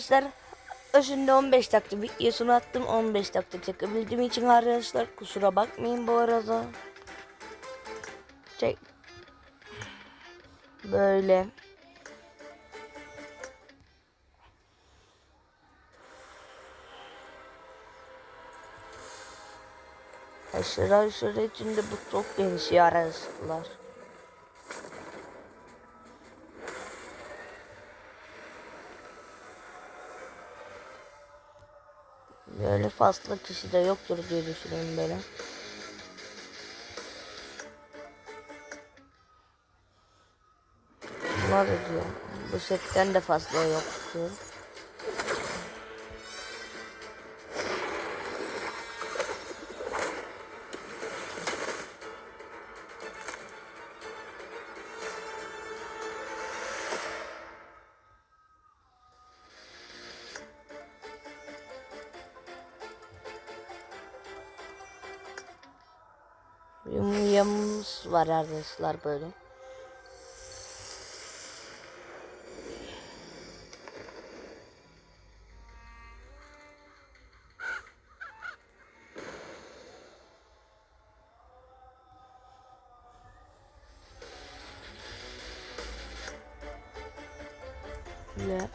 Arkadaşlar özünde 15 dakika videosunu attım 15 dakika çekebildiğim için arkadaşlar kusura bakmayın bu arada. Çek. Böyle. Aşırı aşırı içinde bu çok geniş arkadaşlar. Böyle fazla kişi de yoktur diye düşünüyorum böyle. Da diyor. Bu setten de fazla yoktur. Yumyamız var arkadaşlar böyle. Böyle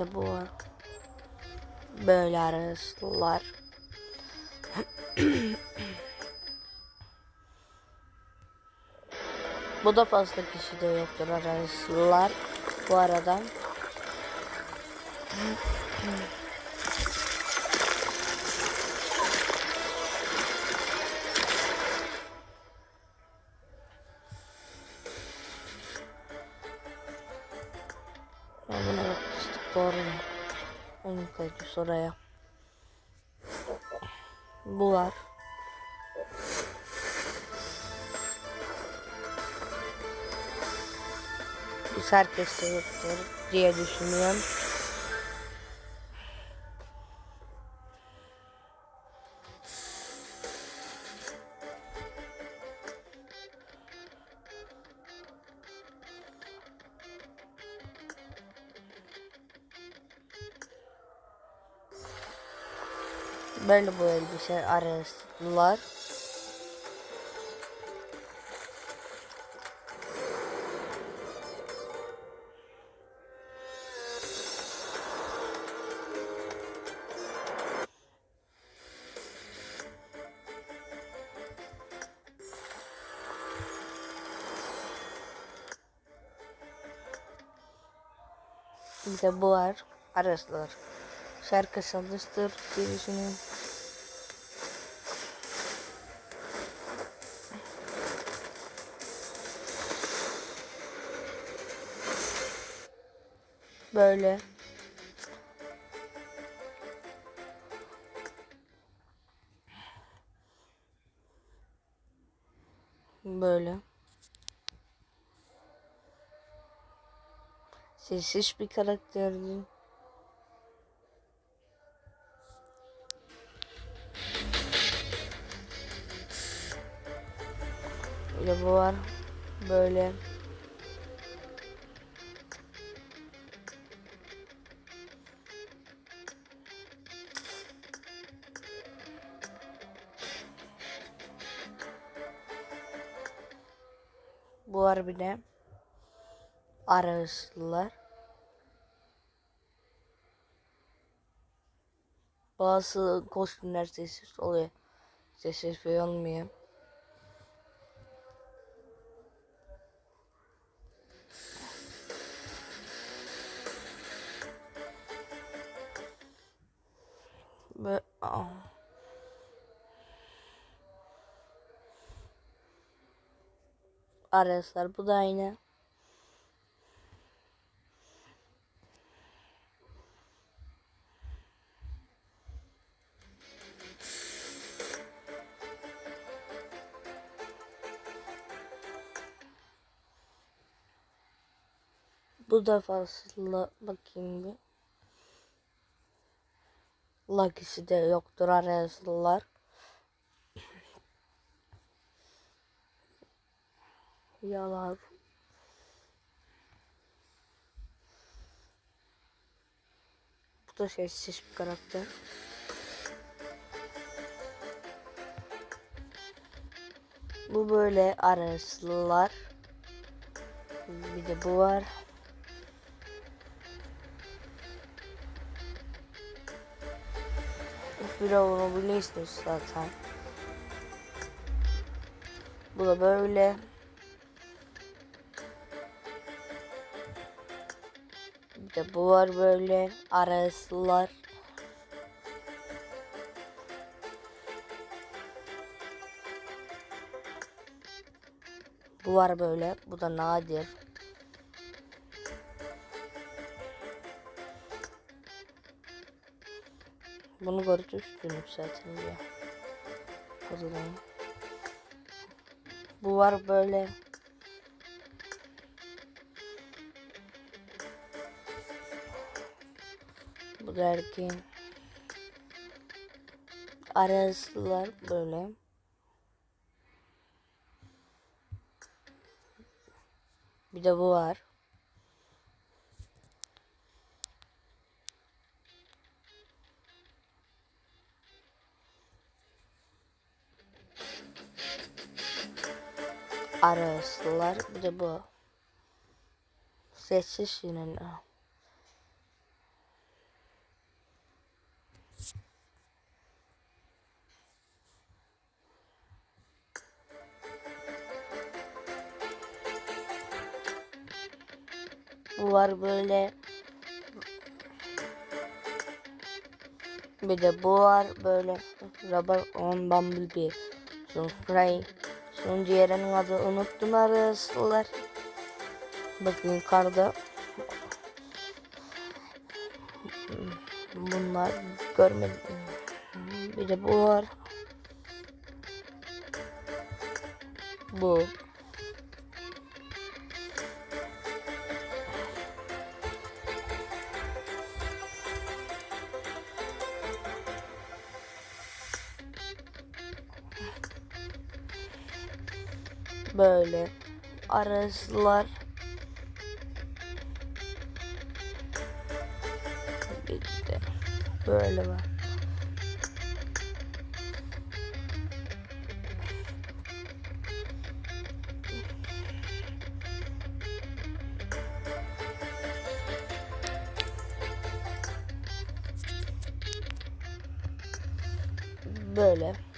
bir bu var. Böyle arkadaşlar. Bu da fazla kişi de yoktur arkadaşlar. Bu arada. Ya buna bakmıştık doğru mu? Onu koyduk oraya. Bu var. Herkeste yoktur diye düşünüyorum. Böyle bu elbise arasınlar. Bir de bu var. Araslar. Şarkı çalıştır düşünüyorum. Böyle. Böyle. Sessiz bir karakterdi. Böyle bu var. Böyle. Bu var bir de. Araslılar. Bazı kostümler sessiz oluyor. Sessiz ve olmuyor. Ve aa. Arkadaşlar bu da aynı. Bu fazla bakayım bir. Lucky'si de yoktur arkadaşlar. Yalar. da sessiz bir karakter. Bu böyle arasılar. Bir de bu var. Bir onu biliyorsunuz zaten. Bu da böyle. Bir de bu var böyle arasılar. Bu var böyle. Bu da nadir. Bunu görmüştüm zaten diye. Hazırlayın. Bu var böyle. Bu da erkeğin. Arasılar böyle. Bir de bu var. Arasılar bir de bu. Sessiz yine. Bu var böyle. Bir de bu var böyle. Rubber on Bumblebee. Sunfray. Son diğerinin adı unuttum arasılar. Bakın yukarıda. Bunlar görmedim. Bir de bu var. Bu. Böyle arasılar. Bir de böyle var. Böyle.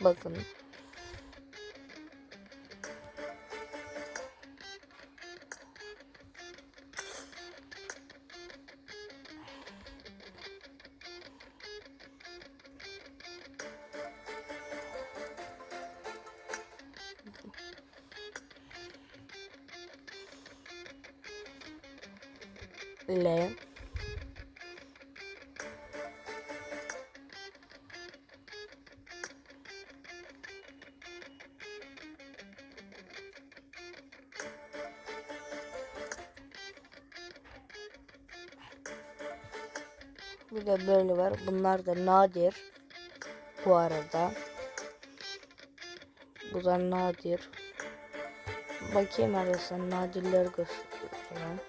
Bakın. L Bir de böyle var. Bunlar da nadir. Bu arada. Bu da nadir. Bakayım arasında nadirler göstereyim.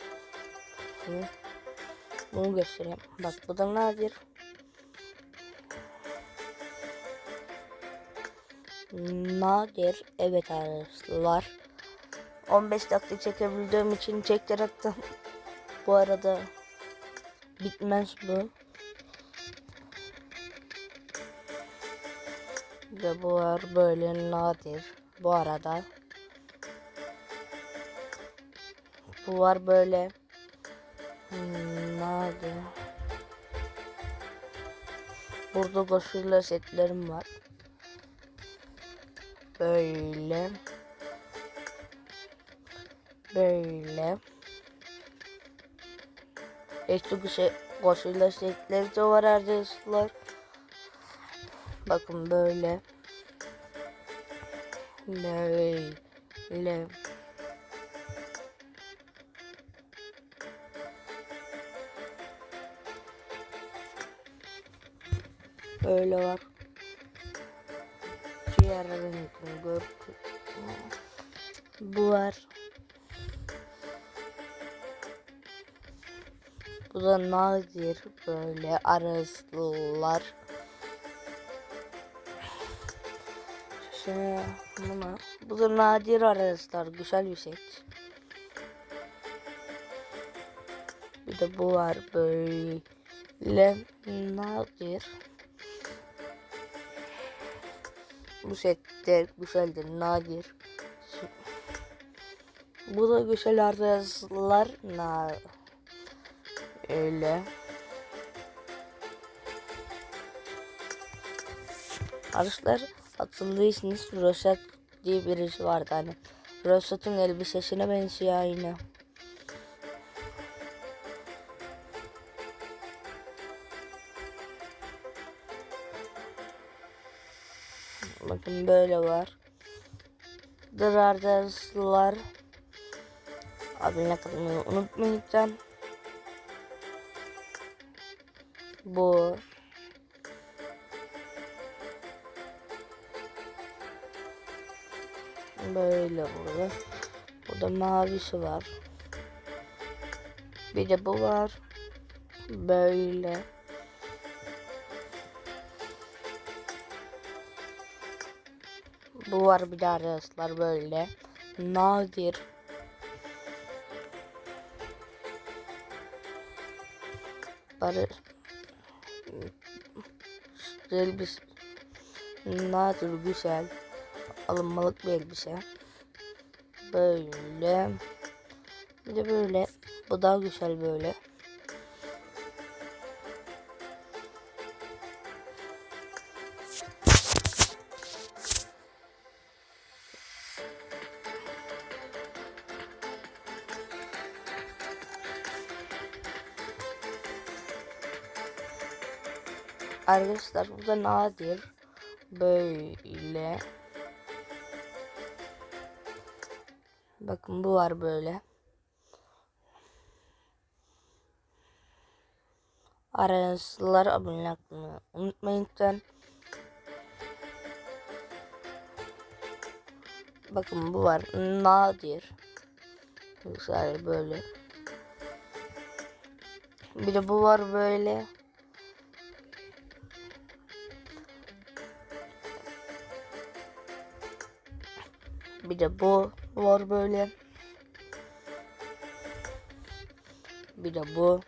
Şunu. Bunu göstereyim. Bak bu da nadir. Nadir. Evet arkadaşlar. 15 dakika çekebildiğim için çektirektim. Bu arada bitmez bu. De bu böyle nadir. Bu arada. Bu var böyle. Hmm, nadir. Burada koşuyla setlerim var. Böyle. Böyle. Eski şey, koşuyla setleri de var arkadaşlar. Bakın böyle. Böyle. Böyle var. Diğer renkini gör. Bu var. Bu da nadir böyle araslılar. Şey, buna. Bu da nadir araslar. Güzel bir set. Bir de bu var böyle nadir. Bu sette güzeldir nadir. Bu da güzel araslar na öyle. Arkadaşlar hatırlıyorsunuz Rosat diye birisi vardı hani. Rosat'ın elbisesine benziyor aynı. Bakın böyle var. Dırardaslar. Abone olmayı unutmayın lütfen. Bu. Böyle burada. Burada mavisi var. Bir de bu var. Böyle. Bu var bir de arkadaşlar böyle. Nadir. Barı güzel bir nadir güzel alınmalık bir elbise. Böyle. Bir de böyle. Bu daha güzel böyle. Arkadaşlar bu da nadir. Böyle. Bakın bu var böyle. Arasılar abone olmayı unutmayın lütfen. Bakın bu var. Nadir. Güzel böyle. Bir de bu var böyle. Bir de bu var böyle. Bir de bu.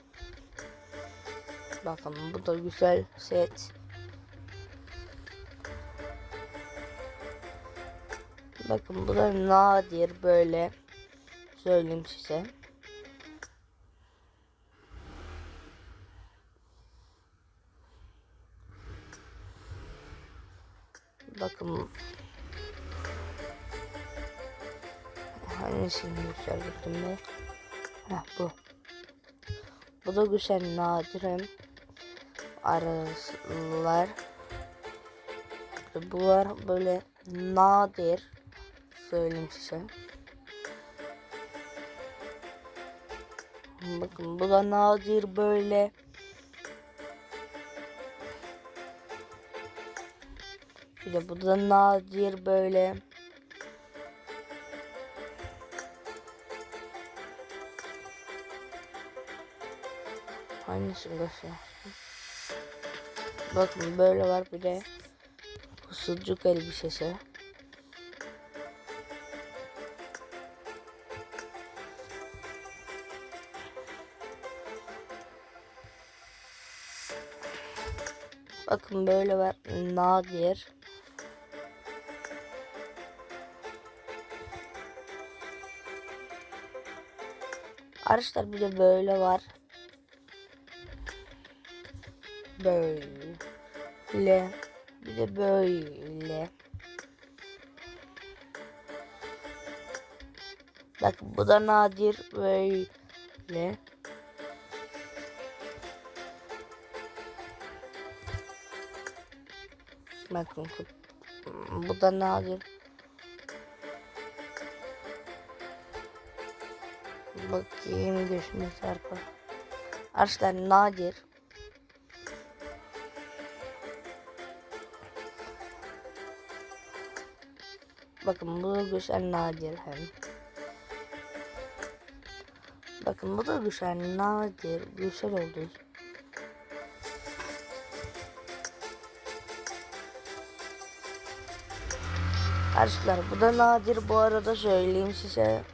Bakın bu da güzel set. Bakın bu da nadir böyle. Söyleyeyim size. Bakın Hangisini yükselttim ben? Heh bu. Bu da güzel nadiren arasılar. Bu var böyle nadir söyleyeyim size. Bakın bu da nadir böyle. De bu da nadir böyle. Hangisini göstereyim? Bakın böyle var bir de bu sucuk elbisesi. Bakın böyle var nadir. Arkadaşlar bir de böyle var. Böyle. Bir de böyle. Bak bu da nadir böyle. Bakın bu da nadir. Bakayım gözüme çarpar. Arkadaşlar nadir. Bakın bu güzel nadir hem. Bakın bu da güzel. Nadir. Güzel oldu. Arkadaşlar bu da nadir bu arada söyleyeyim size.